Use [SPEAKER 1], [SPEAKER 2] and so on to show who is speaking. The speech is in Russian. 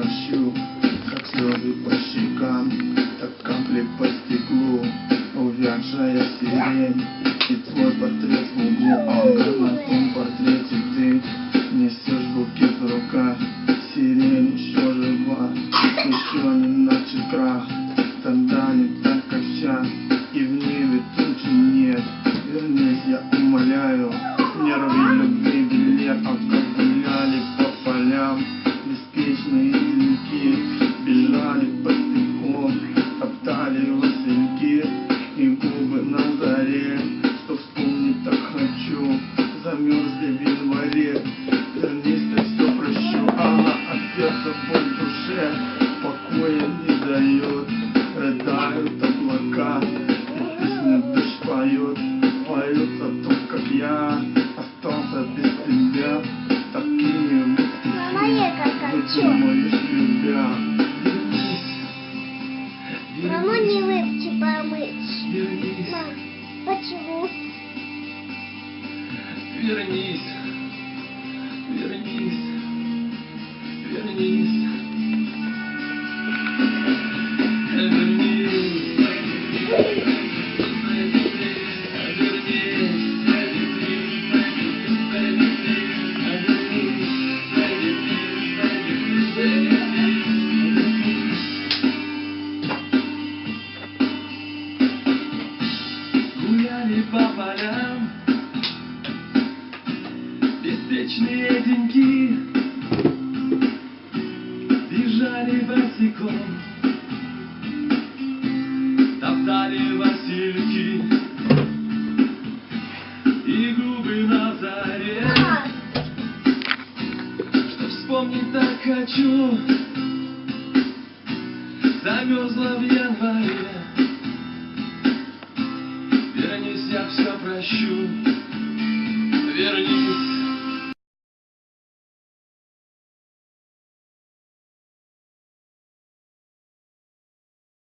[SPEAKER 1] прощу, как слезы по щекам, так капли по стеклу, увядшая сирень, и твой портрет в углу, а на том портрете ты несешь букет в руках, сирень еще жива, еще не дождя в январе Вернись, все прощу, а боль в душе. Покоя не дает, рыдают облака. И песню дождь поет, поет о том, как я Остался без тебя, как Но хочу. думаешь тебя
[SPEAKER 2] вернись, вернись, вернись. Беспечные деньги. Бежали босиком. Топтали васильки. И губы на заре. Что вспомнить так хочу. Замерзла в январе. Вернись, я все прощу. Вернись